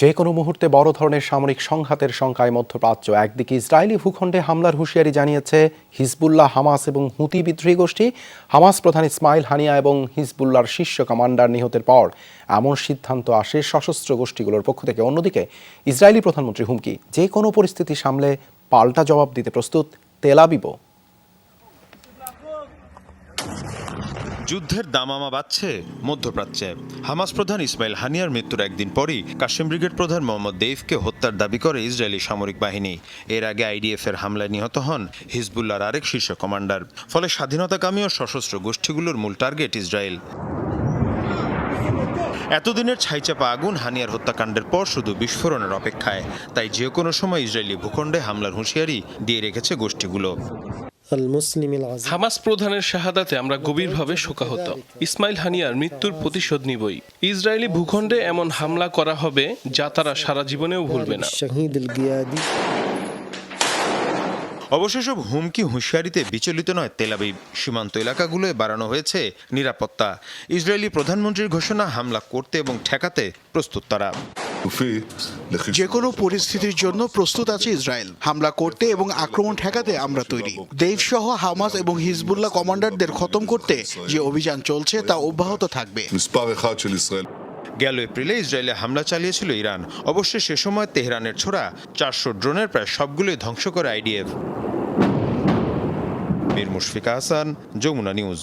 যে কোনো মুহূর্তে বড় ধরনের সামরিক সংঘাতের শঙ্কায় মধ্যপ্রাচ্য। একদিকে ইসরায়েলি ভূখণ্ডে হামলার হুঁশিয়ারি জানিয়েছে হিজবুল্লাহ, হামাস এবং হুতি বিদ্রোহী গোষ্ঠী। হামাস প্রধান ইসমাইল হানিয়া এবং হিজবুল্লাহর শীর্ষ কমান্ডার নিহতের পর এমন সিদ্ধান্ত আসে সশস্ত্র গোষ্ঠীগুলোর পক্ষ থেকে। অন্যদিকে ইসরায়েলি প্রধানমন্ত্রী হুমকি। যে কোনো পরিস্থিতি সামলে পাল্টা জবাব দিতে প্রস্তুত তেলাবিবো যুদ্ধের দামামা বাড়ছে মধ্যপ্রাচ্যে। হামাস প্রধান ইসমাইল হানিয়ার মৃত্যুর একদিন পরই কাশিম ব্রিগেড প্রধান মোহাম্মদ দেইফকে হত্যার দাবি করে ইসরায়েলি সামরিক বাহিনী। এর আগে আইডিএফের হামলায় নিহত হন হিজবুল্লার আরেক শীর্ষ কমান্ডার। ফলে স্বাধীনতাকামী ও সশস্ত্র গোষ্ঠীগুলোর মূল টার্গেট ইসরায়েল। এতদিনের ছাইচাপা আগুন হানিয়ার হত্যাকাণ্ডের পর শুধু বিস্ফোরণের অপেক্ষায়। তাই যে কোনো সময় ইসরায়েলি ভূখণ্ডে হামলার হুঁশিয়ারি দিয়ে রেখেছে গোষ্ঠীগুলো। হামাস প্রধানের শাহাদাতে আমরা গভীরভাবে শোকাহত। ইসমাইল হানিয়ার মৃত্যুর প্রতিশোধ নিবই। ইসরায়েলি ভূখণ্ডে এমন হামলা করা হবে যা তারা সারা জীবনেও ভুলবে না। অবশ্য সব হুমকি হুঁশিয়ারিতে বিচলিত নয় তেলাবিব সীমান্ত এলাকাগুলোয় বাড়ানো হয়েছে নিরাপত্তা। ইসরায়েলি প্রধানমন্ত্রীর ঘোষণা হামলা করতে এবং ঠেকাতে প্রস্তুত তারা। যে কোনো পরিস্থিতির জন্য প্রস্তুত আছে ইসরায়েল। হামলা করতে এবং আক্রমণ ঠেকাতে আমরা তৈরি। দেব সহ হামাস এবং হিজবুল্লাহ কমান্ডারদের খতম করতে যে অভিযান চলছে তা অব্যাহত থাকবে। গেল এপ্রিলে ইসরায়েলে হামলা চালিয়েছিল ইরান। অবশ্য সে সময় তেহরানের ছোড়া চারশো ড্রোনের প্রায় সবগুলোই ধ্বংস করে আইডিএফ। মীর মুশফিকা হাসান যমুনা নিউজ।